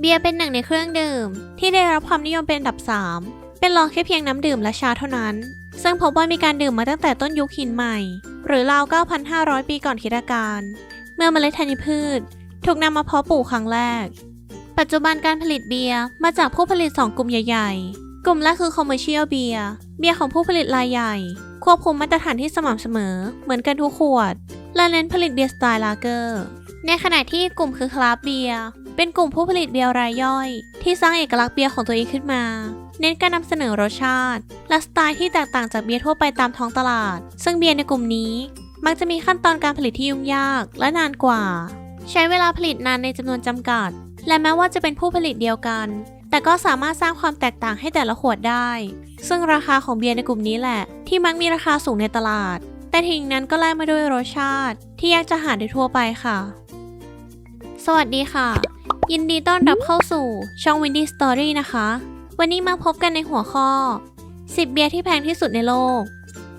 เบียร์เป็นหนึ่งในเครื่องดื่ม ที่ได้รับความนิยมเป็นอันดับ 3 เป็นรองแค่เพียงน้ำดื่มและชาเท่านั้น ซึ่งพบว่ามีการดื่มมาตั้งแต่ต้นยุคหินใหม่ หรือราว 9,500 ปีก่อนคริสตกาลเมื่อเมล็ดธัญพืช ถูกนำมาเพาะปลูกครั้งแรก ปัจจุบันการผลิตเบียร์มาจากผู้ผลิต 2 กลุ่มใหญ่ ๆ กลุ่มแรกคือ commercial beer เบียร์ของผู้ผลิตรายใหญ่ ควบคุมมาตรฐานที่สม่ำเสมอ เหมือนกันทุกขวด และเน้นผลิตเบียร์สไตล์ลาเกอร์ในขณะที่กลุ่มคือคราฟเบียร์ เป็นกลุ่มผู้ผลิตเบียร์รายย่อย ที่สร้างเอกลักษณ์เบียร์ของตัวเองขึ้นมา เน้นการนำเสนอรสชาติ และสไตล์ที่แตกต่างจากเบียร์ทั่วไปตามท้องตลาด ซึ่งเบียร์ในกลุ่มนี้ มักจะมีขั้นตอนการผลิตที่ยุ่งยากและนานกว่า ใช้เวลาผลิตนานในจำนวนจำกัด และแม้ว่าจะเป็นผู้ผลิตเดียวกัน แต่ก็สามารถสร้างความแตกต่างให้แต่ละขวดได้ ซึ่งราคาของเบียร์ในกลุ่มนี้แหละ ที่มักมีราคาสูงในตลาด แต่ทิ้งนั้นก็แลกมาด้วยรสชาติ ที่ยากจะหาได้ทั่วไปค่ะ สวัสดีค่ะ ยินดีต้อนรับเข้าสู่ช่อง Windy Story นะคะ วันนี้มาพบกันในหัวข้อ 10 เบียร์ที่แพงที่สุดในโลก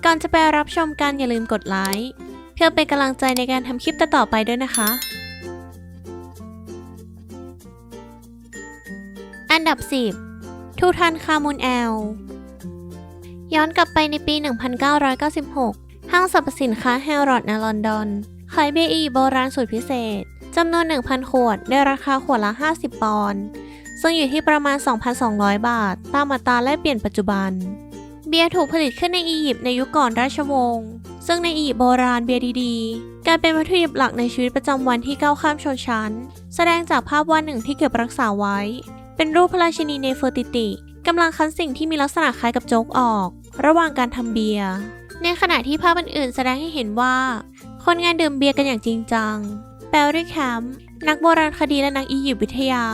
ก่อนจะไปรับชมกันอย่าลืมกดไลค์เพื่อเป็นกำลังใจในการทำคลิปต่อไปด้วยนะคะ อันดับ 10 ทูทันคามูนแอล ย้อนกลับไปในปี 1996 ห้างสรรพสินค้าแฮร์รอดในลอนดอนขายเบียร์อีโบราณสูตรพิเศษ จำนวน 1,000 ขวดในราคาขวดละ 50 ปอนด์ซึ่งอยู่ที่ประมาณ 2,200 บาท ตามอัตราแลกเปลี่ยนปัจจุบัน เบียร์ถูกผลิตขึ้นในอียิปต์ในยุคก่อนราชวงศ์ ซึ่งในอียิปต์โบราณเบียร์ดีๆกลายเป็นวัตถุดิบหลักในชีวิตประจำวันที่ก้าวข้ามชนชั้น แสดงจากภาพวาดหนึ่งที่เก็บรักษาไว้ เป็นรูปพระราชินีเนเฟอร์ติติกำลังคั้นสิ่งที่มีลักษณะคล้ายกับโจ๊กออก ระหว่างการทำเบียร์ ในขณะที่ภาพอื่นๆ แสดงให้เห็นว่า คนงานดื่มเบียร์กันอย่างจริงจัง แปลริแคมป์นักโบราณคดีและนักอียิปต์วิทยา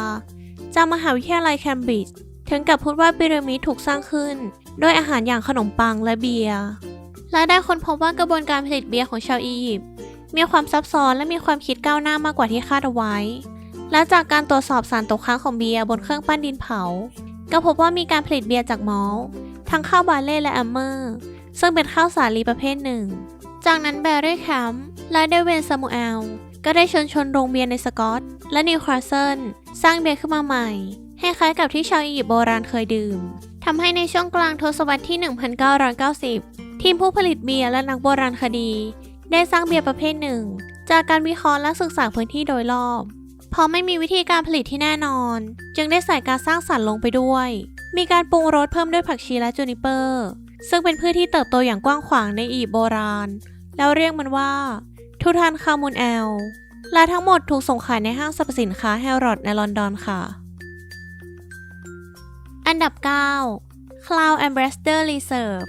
จากมหาวิทยาลัยแคมบริดจ์ถึงกับพูดว่าพีระมิดถูกสร้างขึ้น ด้วยอาหารอย่างขนมปังและเบียร์และได้ค้นพบว่ากระบวนการผลิตเบียร์ของชาวอียิปต์มีความซับซ้อนและมีความคิดก้าวหน้ามากกว่าที่คาดเอาไว้ และจากการตรวจสอบสารตกค้างของเบียร์บนเครื่องปั้นดินเผา ก็พบว่ามีการผลิตเบียร์จากมอลทั้งข้าวบาเล่และแอมเมอร์ ซึ่งเป็นข้าวสาลีประเภทหนึ่ง จากนั้นแบร์รี่แคมป์และเดวินซามูเอล ก็ได้เชิญชวนโรงเบียร์ในสกอต และนิวคาสเซิลสร้างเบียร์ขึ้นมาใหม่ ให้คล้ายกับที่ชาวอียิปต์โบราณเคยดื่มทำให้ในช่วงกลางทศวรรษที่ 1990 ทีมผู้ผลิตเบียร์และนักโบราณคดี ได้สร้างเบียร์ประเภทหนึ่ง จากการวิเคราะห์และศึกษาพื้นที่โดยรอบเพราะไม่มีวิธีการผลิตที่แน่นอน จึงได้ใส่การสร้างสรรค์ลงไปด้วย มีการปรุงรสเพิ่มด้วยผักชีและจูนิเปอร์ ซึ่งเป็นพืชที่เติบโตอย่างกว้างขวางในอียิปต์โบราณ แล้วเรียกมันว่า ทูทานคามูนแอล และทั้งหมดถูกส่งขายในห้างสรรพสินค้าแฮร์รอดในลอนดอนค่ะ อันดับ 9 Cloud Ambassador Reserve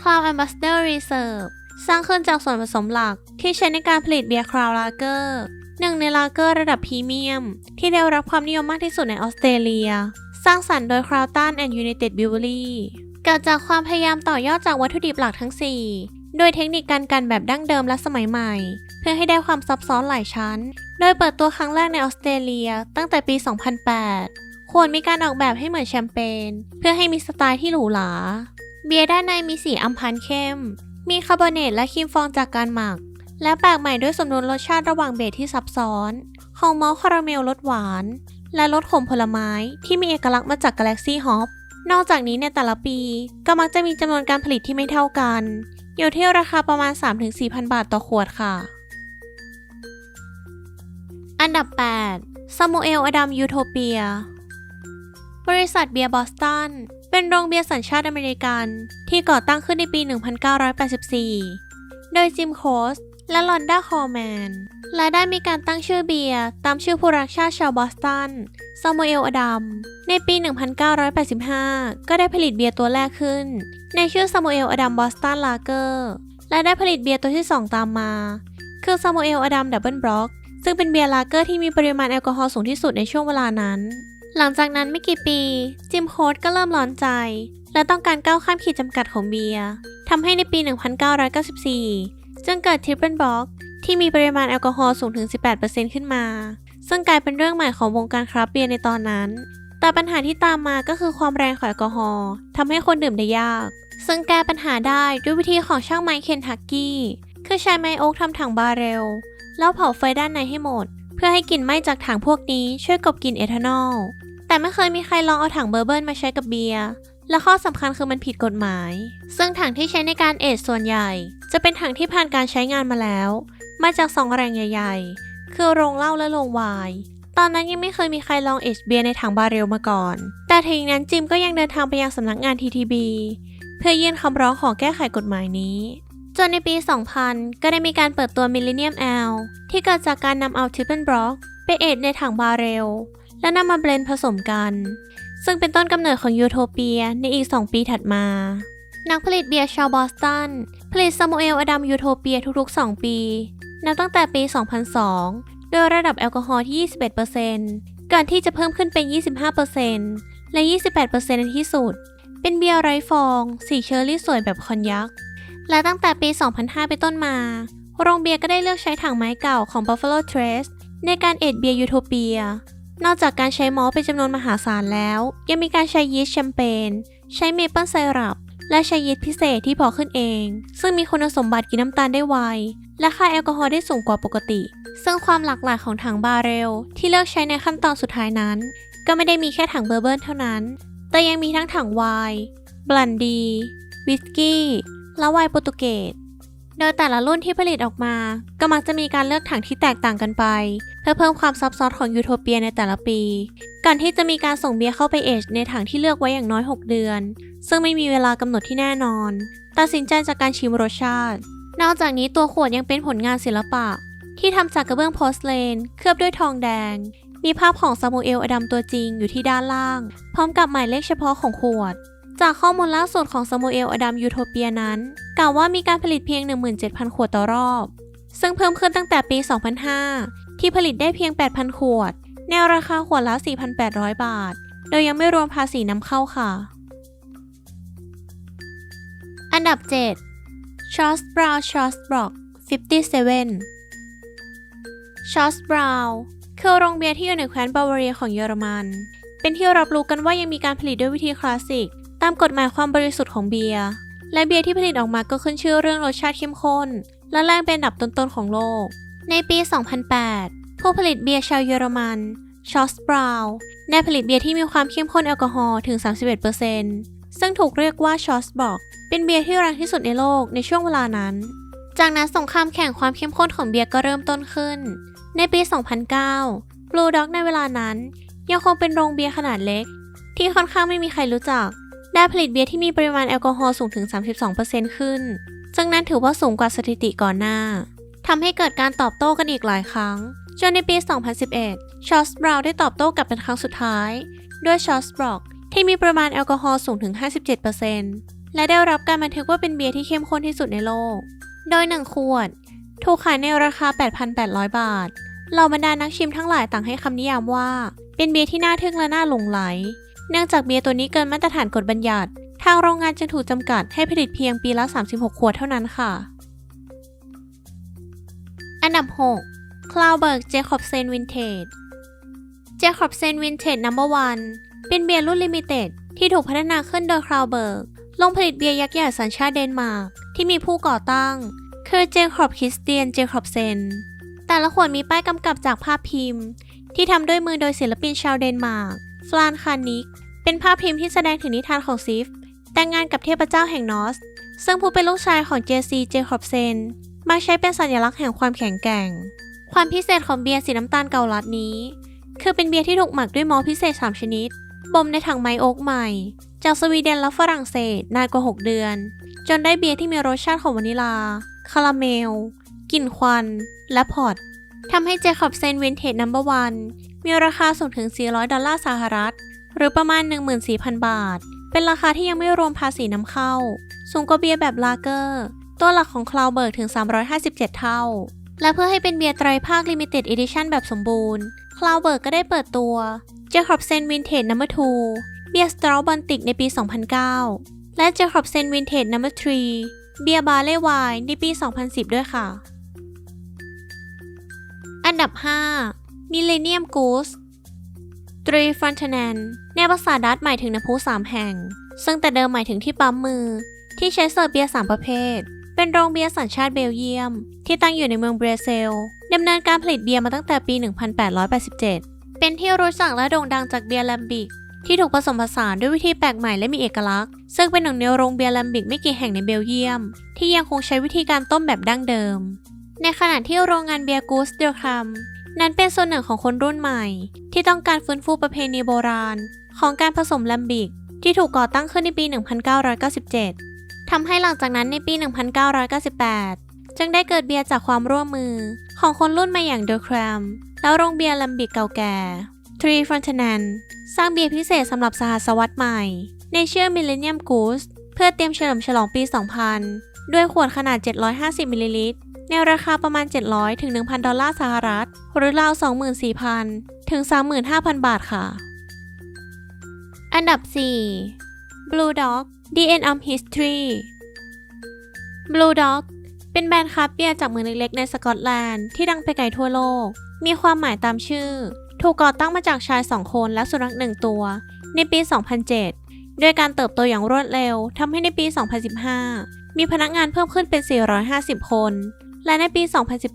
Cloud Ambassador Reserve สร้างขึ้นจากส่วนผสมหลักที่ใช้ในการผลิตเบียร์คราวลาเกอร์หนึ่งในลาเกอร์ระดับพรีเมียม ที่ได้รับความนิยมมากที่สุดในออสเตรเลีย สร้างสรรค์โดย Crowton and United Brewery เกิดจากความพยายามต่อยอดจากวัตถุดิบหลักทั้ง 4 โดยเทคนิคการกันแบบดั้งเดิมและสมัยใหม่ เพื่อให้ได้ความซับซ้อนหลายชั้น โดยเปิดตัวครั้งแรกในออสเตรเลียตั้งแต่ปี 2008 ควรมีการออกแบบให้เหมือนแชมเปญเพื่อให้มีสไตล์ที่หรูหราเบียร์ด้านในมีสีอำพันเข้ม มีคาร์บอเนตและครีมฟองจากการหมัก และแปลกใหม่ด้วยสมดุลรสชาติระหว่างเบสที่ซับซ้อน ของมอลคาราเมลรสหวาน และรสขมผลไม้ที่มีเอกลักษณ์มาจากกาแล็กซี่ฮอปนอกจากนี้ในแต่ละปีก็มักจะมีจำนวนการผลิตที่ไม่เท่ากัน อยู่ที่ราคาประมาณ 3-4,000 บาทต่อขวดค่ะ อันดับ 8 ซามูเอล อดัม ยูโทเปีย บริษัทเบียร์บอสตัน เป็นโรงเบียร์สัญชาติอเมริกัน ที่ก่อตั้งขึ้นในปี 1984 โดยจิมโคส และลอนดาคอร์แมน และได้มีการตั้งชื่อเบียร์ตามชื่อผู้รักชาติชาวบอสตันซามูเอลอดัม ในปี 1985 ก็ได้ผลิตเบียร์ตัวแรกขึ้น ในชื่อซามูเอลอดัมบอสตันลาเกอร์ และได้ผลิตเบียร์ตัวที่ 2 ตามมา คือซามูเอลอดัมดับเบิลบล็อก ซึ่งเป็นเบียร์ลาเกอร์ที่มีปริมาณแอลกอฮอล์สูงที่สุดในช่วงเวลานั้น หลังจากนั้นไม่กี่ปี จิมโค้ดก็เริ่มร้อนใจ และต้องการก้าวข้ามขีดจำกัดของเบียร์ทำให้ในปี 1994 จึงเกิดทริปเปิลบ็อกที่มีปริมาณแอลกอฮอล์สูงถึง 18%ขึ้นมา ซึ่งกลายเป็นเรื่องใหม่ของวงการคราฟเบียร์ในตอนนั้น แต่ปัญหาที่ตามมาก็คือความแรงของแอลกอฮอล์ทำให้คนดื่มได้ยาก ซึ่งแก้ปัญหาได้ด้วยวิธีของช่างไม้เคนทักกี้ คือใช้ไม้โอ๊กทำถังบาเรล แล้วเผาไฟด้านในให้หมด เพื่อให้กลิ่นไหม้จากถังพวกนี้ช่วยกบกลิ่นเอทานอล แต่ไม่เคยมีใครลองเอาถังเบอร์เบิร์นมาใช้กับเบียร์และข้อสำคัญคือมันผิดกฎหมาย ซึ่งถังที่ใช้ในการเอทส่วนใหญ่ จะเป็นถังที่ผ่านการใช้งานมาแล้ว มาจากสองแหล่งใหญ่ ๆ คือโรงเหล้าและโรงไวน์ตอนนั้นยังไม่เคยมีใครลองเอชเบียร์ในถังบาเรลมาก่อน แต่ทีนั้นจิมก็ยังเดินทางไปยังสำนักงาน TTB เพื่อยื่นคำร้องขอแก้ไขกฎหมายนี้ จนในปี 2000 ก็ได้มีการเปิดตัว Millennium L ที่เกิดจากการนำเอาทิปเปิลบล็อกไปเอทในถังบาเรล และนำมาเบลนผสมกัน ซึ่งเป็นต้นกำเนิดของยูโทเปียในอีก 2 ปีถัดมา นักผลิตเบียร์ชาวบอสตัน ผลิตซามูเอลอดัมยูโทเปียทุกๆ 2 ปี นับตั้งแต่ปี 2002 โดยระดับแอลกอฮอล์ที่ 21%ก่อนที่จะเพิ่มขึ้นเป็น 25%และ 28%ในที่สุด เป็นเบียร์ไร้ฟอง สีเชอร์รี่สวยแบบคอนยักและตั้งแต่ปี 2005 เป็นต้นมา โรงเบียร์ก็ได้เลือกใช้ถังไม้เก่าของ Buffalo Trace ในการเอทเบียร์ยูโทเปีย นอกจากการใช้มอลต์เป็นจำนวนมหาศาลแล้ว ยังมีการใช้ยีสต์แชมเปญ ใช้เมเปิลไซรัป และใช้ยีสต์พิเศษที่พอขึ้นเอง ซึ่งมีคุณสมบัติกินน้ำตาลได้ไว และค่าแอลกอฮอล์ได้สูงกว่าปกติ ซึ่งความหลากหลายของถังบาเรล ที่เลือกใช้ในขั้นตอนสุดท้ายนั้น ก็ไม่ได้มีแค่ถังเบอร์เบิร์นเท่านั้น แต่ยังมีทั้งถังไวน์บลันดี วิสกี้ และไวน์โปรตุเกส โดยแต่ละรุ่นที่ผลิตออกมา ก็มักจะมีการเลือกถังที่แตกต่างกันไป เพื่อเพิ่มความซับซ้อนของยูโทเปียในแต่ละปี ก่อนที่จะมีการส่งเบียร์เข้าไปเอจในถังที่เลือกไว้อย่างน้อย 6 เดือน ซึ่งไม่มีเวลากำหนดที่แน่นอน ตัดสินใจจากการชิมรสชาติ นอกจากนี้ตัวขวดยังเป็นผลงานศิลปะ ที่ทำจากกระเบื้องโพสเลน เคลือบด้วยทองแดง มีภาพของซามูเอลอดัมตัวจริงอยู่ที่ด้านล่าง พร้อมกับหมายเลขเฉพาะของขวด จากข้อมูลล่าสุดของซามูเอลอดัมยูโทเปียนั้น กล่าวว่ามีการผลิตเพียง 17,000 ขวดต่อรอบ ซึ่งเพิ่มขึ้นตั้งแต่ปี 2005 ที่ผลิตได้เพียง 8,000 ขวดแนวราคาขวดละ 4,800 บาท โดยยังไม่รวมภาษีนำเข้าค่ะ อันดับ7ชอสบราวน์ชอสบล็อก57ชอสบราวน์คือโรงเบียร์ที่อยู่ในแคว้นบาวาเรียของเยอรมัน เป็นที่รับรู้กันว่ายังมีการผลิตด้วยวิธีคลาสสิก ตามกฎหมายความบริสุทธิ์ของเบียร์ และเบียร์ที่ผลิตออกมาก็ขึ้นชื่อเรื่องรสชาติเข้มข้น และแรงเป็นอันดับต้นๆของโลก ในปี 2008 ผู้ผลิตเบียร์ชาวเยอรมันชอสบราวน์ได้ผลิตเบียร์ที่มีความเข้มข้นแอลกอฮอล์ถึง 31%ซึ่งถูกเรียกว่าชอสบอกเป็นเบียร์ที่แรงที่สุดในโลกในช่วงเวลานั้น จากนั้นสงครามแข่งความเข้มข้นของเบียร์ก็เริ่มต้นขึ้น ในปี 2009 Blue Dog ในเวลานั้น ยังคงเป็นโรงเบียร์ขนาดเล็ก ที่ค่อนข้างไม่มีใครรู้จัก ได้ผลิตเบียร์ที่มีปริมาณแอลกอฮอล์สูงถึง 32%ขึ้น ซึ่งนั่นถือว่าสูงกว่าสถิติก่อนหน้า ทำให้เกิดการตอบโต้กันอีกหลายครั้ง จนในปี 2011 ชอสบราวได้ตอบโต้กลับเป็นครั้งสุดท้าย ด้วยชอสบล็อกที่มีปริมาณแอลกอฮอล์สูงถึง 57%และได้รับการบันทึกว่าเป็นเบียร์ที่เข้มข้นที่สุดในโลก โดย 1 ขวด ถูกขายในราคา 8,800 บาทเหล่าบรรดานักชิมทั้งหลายต่างให้คำนิยามว่า เป็นเบียร์ที่น่าทึ่งและน่าหลงไหล เนื่องจากเบียร์ตัวนี้เกินมาตรฐานกฎบัญญัติ ทางโรงงานจึงถูกจำกัดให้ผลิตเพียงปีละ 36 ขวดเท่านั้นค่ะ อันดับ 6 c l o u d b e r g Jacobsen Vintage Jacobsen Vintage Number 1 เป็นเบียร์รุ่นลิมิเต็ดที่ถูกพัฒนาขึ้นโดย c l o u d b e r g ลงผลิตเบียร์ยักษ์ใหญ่สัญชาติเดนมาร์กที่มีผู้ก่อตั้ง คือเจคอบคริสเตียนเจคอบเซนแต่ละขวดมีป้ายกำกับจากภาพพิมพ์ ที่ทำด้วยมือโดยศิลปินชาวเดนมาร์ก ฟลานคานิก เป็นภาพพิมพ์ที่แสดงถึงนิทานของซิฟ แต่งงานกับเทพเจ้าแห่งนอส ซึ่งผู้เป็นลูกชายของเจซีเจคอบเซนมาใช้เป็นสัญลักษณ์แห่งความแข็งแกร่ง ความพิเศษของเบียร์สีน้ำตาลเกาลัดนี้ คือเป็นเบียร์ที่ถูกหมักด้วยมอพิเศษ 3 ชนิด บ่มในถังไมโอ๊กใหม่ จากสวีเดนและฝรั่งเศสนานกว่า 6 เดือน จนได้เบียร์ที่มีรสชาติของวานิลา คาราเมล กลิ่นควัน และพอตทำให้เจคอบเซนวินเทจนัมเบอร์วัน มีราคาสูงถึง 400 ดอลลาร์สหรัฐ หรือประมาณ 14,000 บาท เป็นราคาที่ยังไม่รวมภาษีนำเข้า สูงกว่าเบียร์แบบลาเกอร์ ตัวหลักของคลาวเบิร์กถึง 357 เท่า และเพื่อให้เป็นเบียร์ไตรภาค Limited Edition แบบสมบูรณ์คลาวเบิร์กก็ได้เปิดตัว Jacobsen Vintage No. 2เบียร์สตรอบอนติกในปี 2009 และ Jacobsen Vintage No. 3เบียร์บาเล่ไวน์ในปี 2010 ด้วยค่ะ อันดับ 5 Millennium Goose ตรีฟรอนเทนนในภาษาดัตหมายถึงน้ำพุสามแห่ง ซึ่งแต่เดิมหมายถึงที่ปั๊มมือ ที่ใช้เสิร์ฟเบียร์สามประเภท เป็นโรงเบียร์สัญชาติเบลเยียม ที่ตั้งอยู่ในเมืองเบรเซลดำเนินการผลิตเบียร์มาตั้งแต่ปี 1887 เป็นที่รู้จักและโด่งดังจากเบียร์แลมบิก ที่ถูกผสมผสานด้วยวิธีแปลกใหม่และมีเอกลักษณ์ ซึ่งเป็นหนึ่งในโรงเบียร์แลมบิกไม่กี่แห่งในเบลเยียม ที่ยังคงใช้วิธีการต้มแบบดั้งเดิม ในขณะที่โรงงานเบียร์กูสเดลคัม นั้นเป็นส่วนหนึ่งของคนรุ่นใหม่ ที่ต้องการฟื้นฟูประเพณีโบราณ ของการผสมแลมบิก ที่ถูกก่อตั้งขึ้นในปี 1997 ทำให้หลังจากนั้นในปี 1998 จึงได้เกิดเบียร์จากความร่วมมือ ของคนรุ่นใหม่อย่างเดอะครมแล้วโรงเบียร์แลมบิกเก่าแก่ Three f r o n t e n a n สร้างเบียร์พิเศษสำหรับสหัสวรรษใหม่ ในชื่อ Millennium Goose เพื่อเตรียมเฉลิมฉลองปี 2000 ด้วยขวดขนาด 750มิลลิลิตร ในราคาประมาณ 700 ถึง 1,000 ดอลลาร์สหรัฐ หรือราว 24,000 ถึง 35,000 บาทค่ะ อันดับ 4 Blue Dog The End of History Blue Dog เป็นแบรนด์คาเบียจากเมืองเล็กๆในสกอตแลนด์ที่ดังไปไกลทั่วโลก มีความหมายตามชื่อ ถูกก่อตั้งมาจากชาย 2 คนและสุนัขหนึ่งตัว ในปี 2007 ด้วยการเติบโตอย่างรวดเร็วทำให้ในปี 2015 มีพนักงานเพิ่มขึ้นเป็น 450 คน และในปี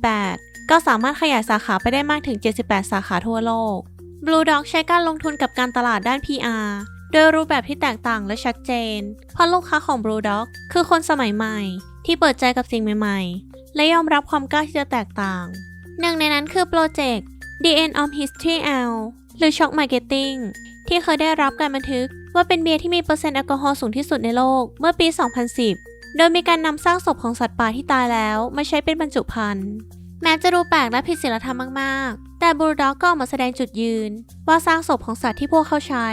2018 ก็สามารถขยายสาขาไปได้มากถึง 78 สาขาทั่วโลก Blue Dog ใช้การลงทุนกับการตลาดด้าน PR โดยรูปแบบที่แตกต่างและชัดเจน เพราะลูกค้าของ Blue Dog คือคนสมัยใหม่ ที่เปิดใจกับสิ่งใหม่ๆ และยอมรับความกล้าที่จะแตกต่าง หนึ่งในนั้นคือโปรเจกต์ The End of History L หรือ Shock Marketing ที่เคยได้รับการบันทึกว่าเป็นเบียร์ที่มีเปอร์เซ็นต์แอลกอฮอล์สูงที่สุดในโลกเมื่อปี 2010 โดยมีการนำซากศพของสัตว์ป่าที่ตายแล้วมาใช้เป็นบรรจุภัณฑ์แม้จะดูแปลกและผิดศีลธรรมมากๆ แต่บูลด็อกก็ออกมาแสดงจุดยืน ว่าสร้างศพของสัตว์ที่พวกเขาใช้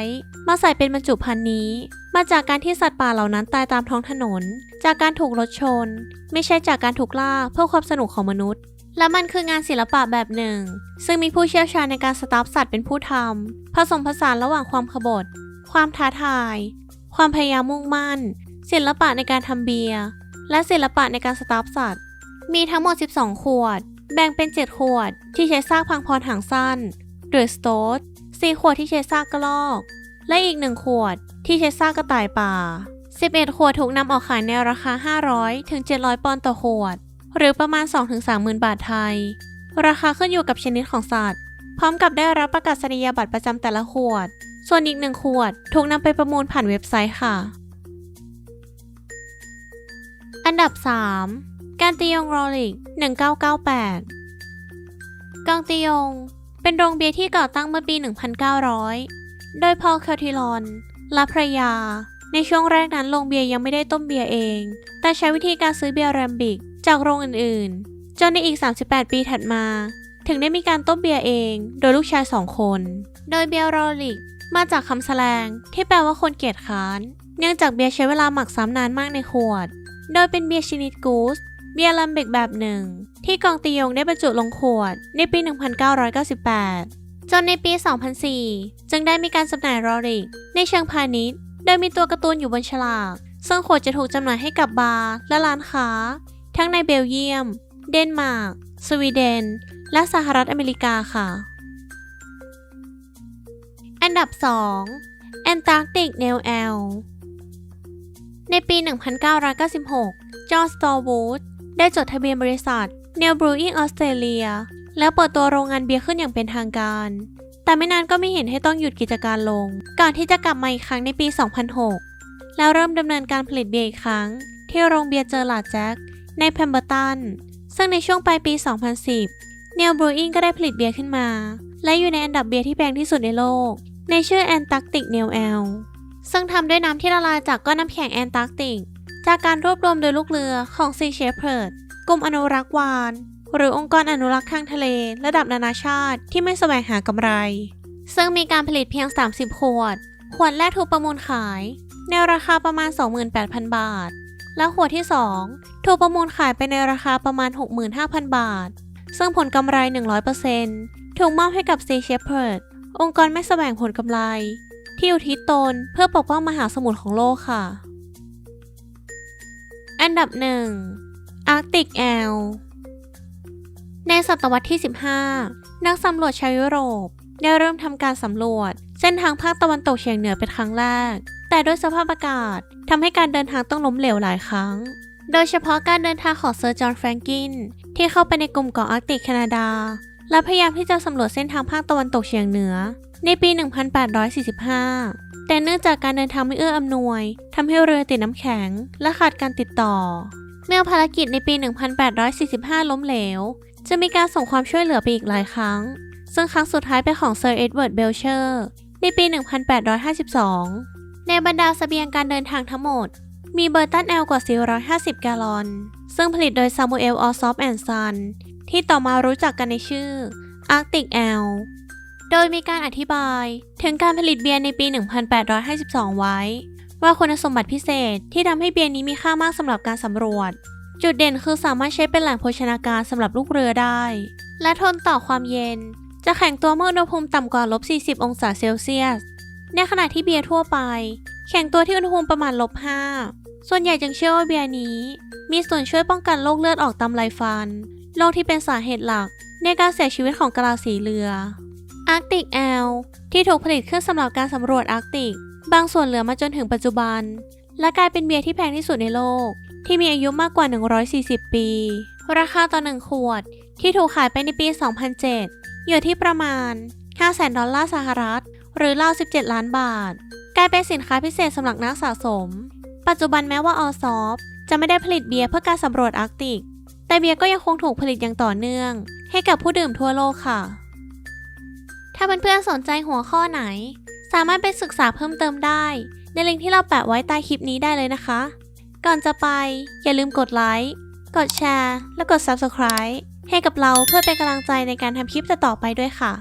มาใส่เป็นบรรจุภัณฑ์นี้ มาจากการที่สัตว์ป่าเหล่านั้นตายตามท้องถนน จากการถูกรถชน ไม่ใช่จากการถูกล่าเพื่อความสนุกของมนุษย์ และมันคืองานศิลปะแบบหนึ่ง ซึ่งมีผู้เชี่ยวชาญในการสตาฟสัตว์เป็นผู้ทำผสมผสานระหว่างความขบฏ ความท้าทาย ความพยายามมุ่งมั่น ศิลปะในการทำเบียร์และศิลปะในการสตาฟสัตว์ มีทั้งหมด 12 ขวด แบ่งเป็น 7 ขวด ที่ใช้ซากพังพรหางสั้น หรือสโตด4ขวดที่ใช้ซากกระรอก และอีก 1 ขวดที่ใช้ซากกระต่ายป่า 11 ขวดถูกนำออกขายในราคา 500 ถึง 700 ปอนด์ต่อขวด หรือประมาณ 2-3หมื่นบาทไทย ราคาขึ้นอยู่กับชนิดของสัตว์ พร้อมกับได้รับประกาศนียบัตรประจำแต่ละขวด ส่วนอีกหนึ่งขวดถูกนำไปประมูลผ่านเว็บไซต์ค่ะ อันดับ 3 การติยงโรลิก 1998กางติยง เป็นโรงเบียร์ที่ก่อตั้งเมื่อปี 1900 โดยพอลเคลทิลอนและภรรยา ในช่วงแรกนั้นโรงเบียร์ยังไม่ได้ต้มเบียร์เอง แต่ใช้วิธีการซื้อเบียร์แรมบิก จากโรงอื่นๆ จนในอีก 38 ปีถัดมา ถึงได้มีการต้มเบียร์เอง โดยลูกชายสองคน โดยเบียร์โรลิกมาจากคำแสลงที่แปลว่าคนเกียจค้าน เนื่องจากเบียร์ใช้เวลาหมักซ้ำนานมากในขวด โดยเป็นเบียร์ชนิดกูสเบียร์ลัมเบกแบบหนึ่ง ที่กองตียงได้บรรจุลงขวดในปี 1998 จนในปี 2004 จึงได้มีการจำหน่ายรอริก ในเชิงพาณิชย์ โดยมีตัวการ์ตูนอยู่บนฉลาก ซึ่งขวดจะถูกจำหน่ายให้กับบาร์และร้านค้า ทั้งในเบลเยียม เดนมาร์ก สวีเดน และสหรัฐอเมริกาค่ะ อันดับ2แอน ในปี 1996 จอห์น สตอร์วูด ได้จดทะเบียนบริษัท n e l Brewing Australia แล้วเปิดตัวโรงงานเบียร์ขึ้นอย่างเป็นทางการ แต่ไม่นานก็ไมีเห็นให้ต้องหยุดกิจการลง ก่อนที่จะกลับมาอีกครั้งในปี 2006 แล้วเริ่มดำเนินการผลิตเบียร์อีกครั้ง ที่โรงเบียร์เจอร์ลาดแจ็คในแพมเบอร์ตัน ซึ่งในช่วงปลายปี 2010 n e l Brewing ก็ได้ผลิตเบียร์ขึ้นมา และอยู่ในอันดับเบียร์ที่แพงที่สุดในโลก ในชื่อ Antarctic n e l Ale ซึ่งทำด้วยน้ำที่ละลายจากก้อนน้ำแข็งแอนตาร์กติก จากการรวบรวมโดยลูกเรือของ Sea Shepherd กลุ่มอนุรักษ์วาน หรือองค์กรอนุรักษ์ทางทะเล ระดับนานาชาติที่ไม่แสวงหากำไร ซึ่งมีการผลิตเพียง 30 ขวด ขวดแรกถูกประมูลขาย ในราคาประมาณ 28,000 บาท และขวดที่ 2 ถูกประมูลขายไปในราคาประมาณ 65,000 บาท ซึ่งผลกำไร 100%ถูกมอบให้กับ Sea Shepherd องค์กรไม่แสวงผลกำไร ที่อุทิศตนเพื่อปกป้องมหาสมุทรของโลกค่ะ อันดับหนึ่ง Arctic L ในศตวรรษที่ 15 นักสำรวจชาวยุโรป ได้เริ่มทำการสำรวจ เส้นทางภาคตะวันตกเฉียงเหนือเป็นครั้งแรก แต่ด้วยสภาพอากาศทำให้การเดินทางต้องล้มเหลวหลายครั้ง โดยเฉพาะการเดินทางของเซอร์จอห์นแฟรงกินที่เข้าไปในกลุ่มเกาะอาร์กติกแคนาดา และพยายามที่จะสำรวจเส้นทางภาคตะวันตกเฉียงเหนือ ในปี 1845 แต่เนื่องจากการเดินทางไม่เอื้ออำนวยทำให้เรือติดน้ำแข็ง และขาดการติดต่อ เมื่อภารกิจในปี 1845 ล้มเหลว จะมีการส่งความช่วยเหลือไปอีกหลายครั้ง ซึ่งครั้งสุดท้ายเป็นของเซอร์เอ็ดเวิร์ดเบลเชอร์ในปี 1852 ในบรรดาเสบียงการเดินทางทั้งหมด มีเบอร์ตันแอลกว่า 450 แกลลอน ซึ่งผลิตโดยซามูเอล ออซอฟแอนด์ซัน ที่ต่อมารู้จักกันในชื่อ Arctic Ale โดยมีการอธิบายถึงการผลิตเบียร์ในปี 1852 ไว้ ว่าคุณสมบัติพิเศษที่ทำให้เบียร์นี้มีค่ามากสำหรับการสำรวจ จุดเด่นคือสามารถใช้เป็นแหล่งโภชนาการสำหรับลูกเรือได้ และทนต่อความเย็น จะแข็งตัวเมื่ออุณหภูมิต่ำกว่าลบ 40 องศาเซลเซียส ในขณะที่เบียร์ทั่วไป แข็งตัวที่อุณหภูมิประมาณลบ 5 ส่วนใหญ่จึงเชื่อว่าเบียร์นี้ มีส่วนช่วยป้องกันโรคเลือดออกตามไรฟัน โรคที่เป็นสาเหตุหลักในการเสียชีวิตของกะลาสีเรืออาร์กติกแอลที่ถูกผลิตขึ้นสำหรับการสำรวจอาร์กติก บางส่วนเหลือมาจนถึงปัจจุบัน และกลายเป็นเบียร์ที่แพงที่สุดในโลก ที่มีอายุมากกว่า 140 ปี ราคาต่อหนึ่งขวด ที่ถูกขายไปในปี 2007 อยู่ที่ประมาณ 500,000 ดอลลาร์สหรัฐ หรือราว 17 ล้านบาท กลายเป็นสินค้าพิเศษสำหรับนักสะสม ปัจจุบันแม้ว่าออซอฟจะไม่ได้ผลิตเบียร์เพื่อการสำรวจอาร์กติก แต่เบียร์ก็ยังคงถูกผลิตอย่างต่อเนื่อง ให้กับผู้ดื่มทั่วโลกค่ะ ถ้าเพื่อนๆสนใจหัวข้อไหน สามารถไปศึกษาเพิ่มเติมได้ ในลิงก์ที่เราแปะไว้ใต้คลิปนี้ได้เลยนะคะ ก่อนจะไปอย่าลืมกดไลค์ กดแชร์ และกด Subscribe ให้กับเราเพื่อเป็นกำลังใจในการทำคลิปต่อๆไปด้วยค่ะ